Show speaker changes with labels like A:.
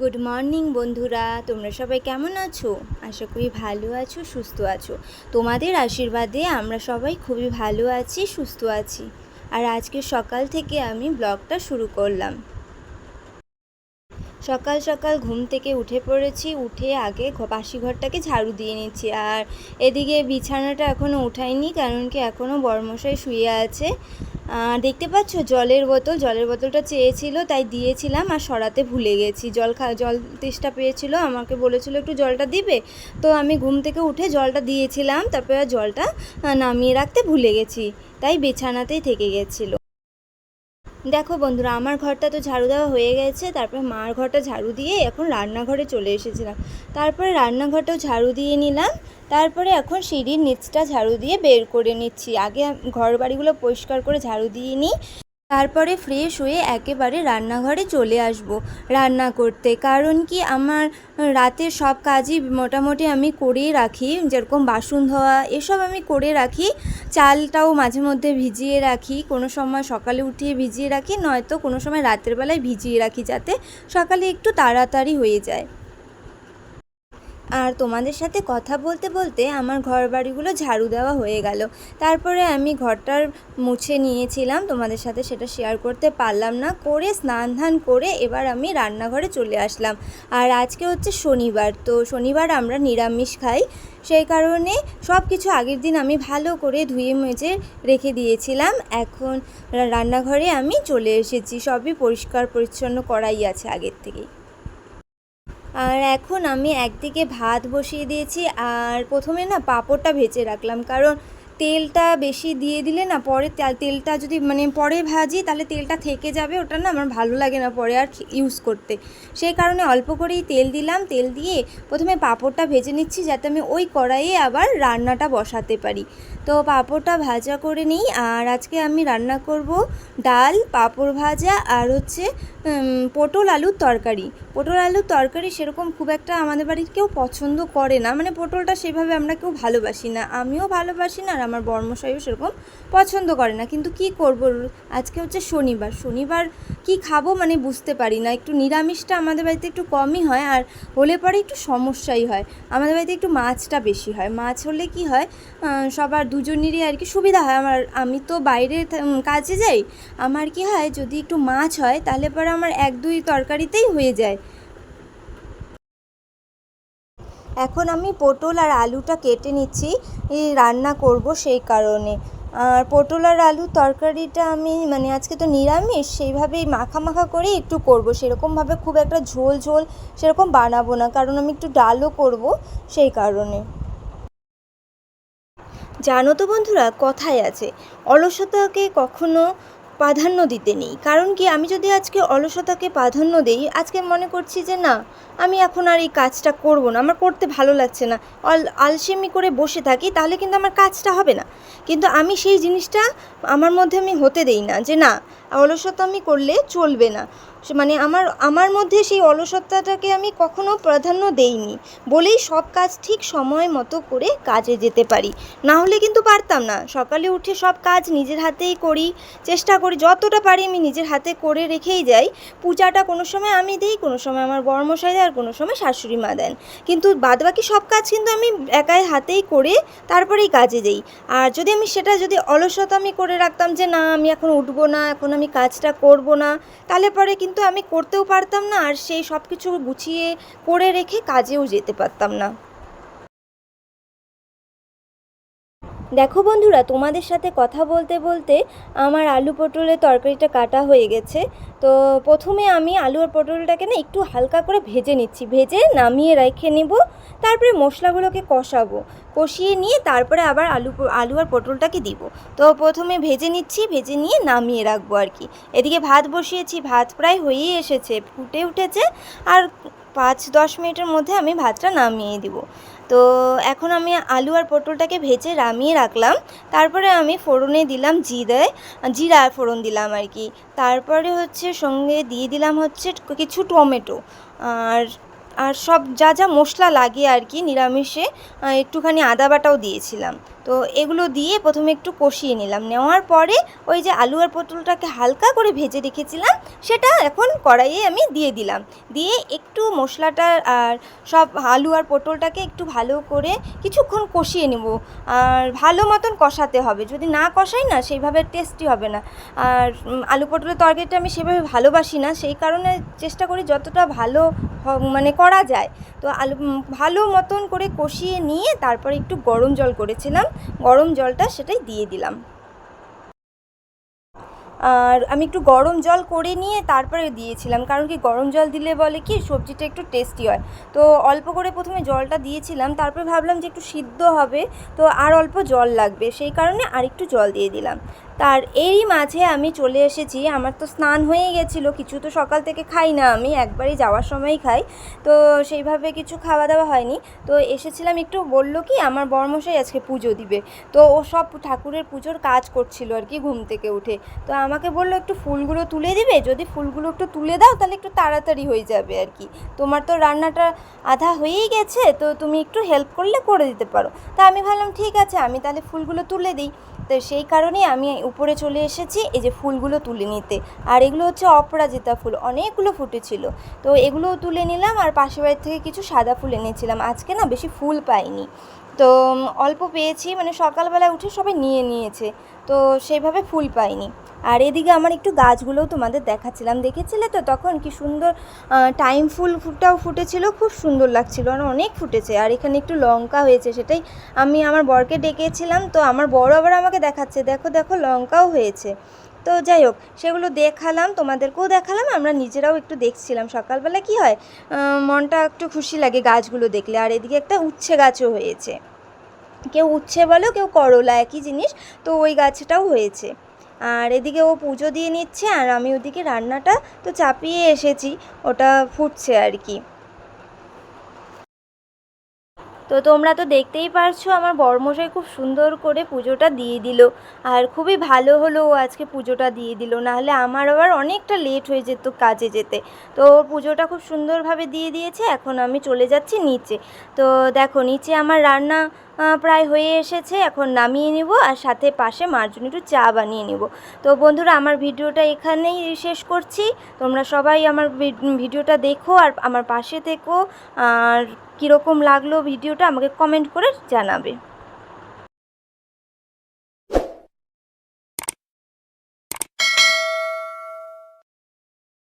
A: Good morning বন্ধুরা। তোমরা সবাই কেমন আছো? আশা করি ভালো আছো, সুস্থ আছো। তোমাদের আশীর্বাদে আমরা সবাই খুবই ভালো আছি, সুস্থ আছি। আর আজকে সকাল থেকে আমি ব্লগটা শুরু করলাম। সকাল সকাল ঘুম থেকে উঠে পড়েছি, উঠে আগে বাসি ঘরটাকে ঝাড়ু দিয়ে নিচ্ছি। আর এদিকে বিছানাটা এখনও উঠাইনি, কারণ কি এখনও বর্মশাই শুয়ে আছে। দেখতে পাচ্ছ? জলের বোতল, জলের বোতলটা চেয়েছিল, তাই দিয়েছিলাম আর সরাতে ভুলে গেছি। জল খা, জল তেষ্টা পেয়েছিল, আমাকে বলেছিল, একটু জলটা দিবে? তো আমি ঘুম থেকে উঠে জলটা দিয়েছিলাম, তারপরে জলটা নামিয়ে রাখতে ভুলে গেছি। তাই বিছানাতেই থেকে গেছিল। দেখো বন্ধুরা, আমার ঘরটা তো ঝাড়ু দেওয়া হয়ে গেছে, তারপর মার ঘরটা ঝাড়ু দিয়ে এখন রান্নাঘরে চলে এসেছিলাম। তারপরে রান্নাঘরটাও ঝাড়ু দিয়ে নিলাম, তারপরে এখন সিঁড়ির নিচটা ঝাড়ু দিয়ে বের করে নিচ্ছি। আগে ঘর বাড়িগুলো পরিষ্কার করে ঝাড়ু দিয়ে নিই। তারপরে ফ্রেশ হয়ে একেবারে রান্নাঘরে চলে আসব রান্না করতে। কারণ কি আমার রাতের সব কাজই মোটামুটি আমি করেই রাখি, যেরকম বাসন ধোয়া এসব আমি করে রাখি, চালটাও মাঝে মধ্যে ভিজিয়ে রাখি, কোনো সময় সকালে উঠিয়ে ভিজিয়ে রাখি, নয়তো কোনো সময় রাতের বেলায় ভিজিয়ে রাখি যাতে সকালে একটু তাড়াতাড়ি হয়ে যায়। আর তোমাদের সাথে কথা বলতে বলতে আমার ঘর বাড়িগুলো ঝাড়ু দেওয়া হয়ে গেল। তারপরে আমি ঘরটার মুছে নিয়েছিলাম, তোমাদের সাথে সেটা শেয়ার করতে পারলাম না। করে স্নান ধান করে এবার আমি রান্নাঘরে চলে আসলাম। আর আজকে হচ্ছে শনিবার, তো শনিবার আমরা নিরামিষ খাই। সেই কারণে সব কিছু আগের দিন আমি ভালো করে ধুয়ে মেজে রেখে দিয়েছিলাম। এখন রান্নাঘরে আমি চলে এসেছি। সবই পরিষ্কার পরিচ্ছন্ন করাই আছে আগের থেকেই। আর এখন আমি একদিকে ভাত বসিয়ে দিয়েছি আর প্রথমে না পাঁপড়টা ভেজে রাখলাম। কারণ তেলটা বেশি দিয়ে দিলে না পরে তেলটা যদি মানে পরে ভাজি তাহলে তেলটা থেকে যাবে, ওটা না আমার ভালো লাগে না পরে আর ইউজ করতে। সেই কারণে অল্প করেই তেল দিলাম। তেল দিয়ে প্রথমে পাঁপড়টা ভেজে নিচ্ছি যাতে আমি ওই কড়াইয়ে আবার রান্নাটা বসাতে পারি। তো পাঁপড়টা ভাজা করে নিই। আর আজকে আমি রান্না করব ডাল, পাঁপড় ভাজা আর হচ্ছে পটল আলুর তরকারি। পটল আলুর তরকারি সেরকম খুব একটা আমাদের বাড়ির কেউ পছন্দ করে না। মানে পটলটা সেভাবে আমরা কেউ ভালোবাসি না। আমিও ভালোবাসি না আর আমার বর্মশাইও সেরকম পছন্দ করে না। কিন্তু কি করব? আজকে হচ্ছে শনিবার। শনিবার কি খাব মানে বুঝতে পারি না। একটু নিরামিষটা আমাদের বাড়িতে একটু কমই হয় আর হলে পরে একটু সমস্যাই হয়। আমাদের বাড়িতে একটু মাছটা বেশি হয়। মাছ হলে কি হয়? সবার দুজনেরই আর কি সুবিধা হয়। আমার, আমি তো বাইরে কাজে যাই। আমার কি হয়? যদি একটু মাছ হয় তাহলে পরে আমার এক দুই তরকারিতেই হয়ে যায়। এখন আমি পটল আর আলুটা কেটে নিচ্ছি রান্না করব সেই কারণে। আর পটল আর আলুর তরকারিটা আমি মানে আজকে তো নিরামিষ, সেইভাবেই মাখা মাখা করে একটু করব। সেরকমভাবে খুব একটা ঝোল ঝোল সেরকম বানাবো না, কারণ আমি একটু ডালও করব সেই কারণে। জানো তো বন্ধুরা, কথায় আছে, অলসতাকে কখনো প্রাধান্য দিতে নেই। কারণ কি, আমি যদি আজকে অলসতাকে প্রাধান্য দিই, আজকে মনে করছি যে না, আমি এখন আর এই কাজটা করব না, আমার করতে ভালো লাগছে না। অল আলসেমি করে বসে থাকি, তাহলে কিন্তু আমার কাজটা হবে না। কিন্তু আমি সেই জিনিসটা আমার মধ্যে আমি হতে দেই না যে না অলসতা আমি করলে চলবে না। মানে আমার আমার মধ্যে সেই অলসতাটাকে আমি কখনো প্রাধান্য দেইনি বলেই সব কাজ ঠিক সময় মতো করে কাজে যেতে পারি। না হলে কিন্তু পারতাম না। সকালে উঠে সব কাজ নিজের হাতেই করি, চেষ্টা করি, যতটা পারি আমি নিজের হাতে করে রেখেই যাই। পূজাটা কোনো সময় আমি দিই, কোনো সময় আমার বর্মশাই দেয়, আর কোনো সময় শাশুড়ি মা দেন। কিন্তু বাদবাকি সব কাজ কিন্তু আমি একাই হাতেই করে তারপরেই কাজে যাই আর যদি আমি সেটা যদি অলসতা আমি করে রাখতাম যে না, আমি এখন উঠবো না, এখন আমি কাজটা করব না, তাহলে পরে কিন্তু আমি করতেও পারতাম না, আর সেই সব কিছু গুছিয়ে করে রেখে কাজেও যেতে পারতাম না। দেখো বন্ধুরা, তোমাদের সাথে কথা বলতে বলতে আমার আলু পটলের তরকারিটা কাটা হয়ে গেছে। তো প্রথমে আমি আলু আর পটলটাকে না একটু হালকা করে ভেজে নিচ্ছি। ভেজে নামিয়ে রেখে নেব, তারপরে মশলাগুলোকে কষাবো। কষিয়ে নিয়ে তারপরে আবার আলু আলু আর পটলটাকে দিব। তো প্রথমে ভেজে নিচ্ছি, ভেজে নিয়ে নামিয়ে রাখব আর কি। এদিকে ভাত বসিয়েছি, ভাত প্রায় হয়েই এসেছে, ফুটে উঠেছে। আর পাঁচ দশ মিনিটের মধ্যে আমি ভাতটা নামিয়ে দিব। তো এখন আমি আলু আর পটলটাকে ভেজে নামিয়ে রাখলাম। তারপরে আমি ফোড়নে দিলাম জিরে, জিরা আর ফোড়ন দিলাম আর কি। তারপরে হচ্ছে সঙ্গে দিয়ে দিলাম হচ্ছে কিছু টমেটো। আর আর সব যা যা মশলা লাগে আর কি নিরামিষে একটুখানি আদা বাটাও দিয়েছিলাম। তো এগুলো দিয়ে প্রথমে একটু কষিয়ে নিলাম। নেওয়ার পরে ওই যে আলু আর পটলটাকে হালকা করে ভেজে রেখেছিলাম, সেটা এখন কড়াইয়ে আমি দিয়ে দিলাম। দিয়ে একটু মশলাটা আর সব আলু আর পটলটাকে একটু ভালো করে কিছুক্ষণ কষিয়ে নেব। আর ভালো মতন কষাতে হবে। যদি না কষাই না, সেইভাবে টেস্টি হবে না। আর আলু পটলের তরকারিটা আমি সেভাবে ভালোবাসি না, সেই কারণে চেষ্টা করি যতটা ভালো মানে করা যায়। তো আলু ভালো মতন করে কষিয়ে নিয়ে তারপরে একটু গরম জল করেছিলাম। গরম জলটা সেটাই দিয়ে দিলাম। আর আমি একটু গরম জল করে নিয়ে তারপরে দিয়েছিলাম, কারণ কি গরম জল দিলে বলে কি সবজিটা একটু টেস্টি হয়। তো অল্প করে প্রথমে জলটা দিয়েছিলাম, তারপরে ভাবলাম যে একটু সিদ্ধ হবে, তো আর অল্প জল লাগবে, সেই কারণে আর একটু জল দিয়ে দিলাম। তার এরই মাঝে আমি চলে এসেছি। আমার তো স্নান হয়ে গেছিল, কিছু তো সকাল থেকে খাই না আমি, একবারই যাওয়ার সময়ই খাই। তো সেইভাবে কিছু খাওয়া দাওয়া হয়নি। তো এসেছিলাম একটু, বলল কি, আমার বর্মশাই আজকে পুজো দিবে। তো ও সব ঠাকুরের পুজোর কাজ করছিল আর কি ঘুম থেকে উঠে। তো আমাকে বলল, একটু ফুলগুলো তুলে দিবে? যদি ফুলগুলো একটু তুলে দাও, তাহলে একটু তাড়াতাড়ি হয়ে যাবে আর কি। তোমার তো রান্নাটা আধা হয়েই গেছে, তো তুমি একটু হেল্প করলে করে দিতে পারো। তা আমি ভাবলাম, ঠিক আছে, আমি তাহলে ফুলগুলো তুলে দিই। তো সেই কারণে আমি উপরে চলে এসেছি, এই যে ফুলগুলো তুলে নিতে। আর এগুলো হচ্ছে অপরাজিতা ফুল, অনেকগুলো ফুটেছিল তো এগুলোও তুলে নিলাম আর পাশের বাড়ির থেকে কিছু সাদা ফুল এনেছিলাম। আজকে না বেশি ফুল পাইনি। তো অল্প পেয়েছি মানে সকালবেলায় উঠে সবাই নিয়ে নিয়েছে। তো সেইভাবে ফুল পাইনি। আর এদিকে আমার একটু গাছগুলোও তোমাদের দেখাচ্ছিলাম, দেখেছিলে তো? তখন কি সুন্দর টাইম ফুল ফুটাও ফুটেছিল, খুব সুন্দর লাগছিল, আর অনেক ফুটেছে। আর এখানে একটু লঙ্কা হয়েছে, সেটাই আমি আমার বরকে ডেকেছিলাম, তো আমার বড় আবার আমাকে দেখাচ্ছে, দেখো দেখো, লঙ্কাও হয়েছে। তো যাই হোক, সেগুলো দেখালাম, তোমাদেরকেও দেখালাম, আমরা নিজেরাও একটু দেখছিলাম। সকালবেলা কি হয় মনটা একটু খুশি লাগে গাছগুলো দেখলে, আর এদিকে একটা উচ্ছে গাছও হয়েছে। কেউ উচ্ছে বলো, কেউ করলা, একই জিনিস, তো ওই গাছটাও হয়েছে। আর এদিকে ও পুজো দিয়ে নিচ্ছে আর আমি ওদিকে রান্নাটা তো চাপিয়ে এসেছি, ওটা ফুটছে আর কি। তো তোমরা তো দেখতেই পারছ আমার বড়মশাই খুব সুন্দর করে পুজোটা দিয়ে দিল আর খুবই ভালো হলো ও আজকে পুজোটা দিয়ে দিল, নাহলে আমার আবার অনেকটা লেট হয়ে যেত কাজে যেতে। তো ওর পুজোটা খুব সুন্দরভাবে দিয়ে দিয়েছে, এখন আমি চলে যাচ্ছি নিচে। তো দেখো নিচে আমার রান্না প্রায় হয়ে এসেছে, এখন নামিয়ে নিব আর সাথে পাশে মার জন্য একটু চা বানিয়ে নিব। তো বন্ধুরা, আমার ভিডিওটা এখানেই শেষ করছি। তোমরা সবাই আমার ভিডিওটা দেখো আর আমার পাশে থেকো। আর কীরকম লাগল ভিডিওটা আমাকে কমেন্ট করে জানাবে।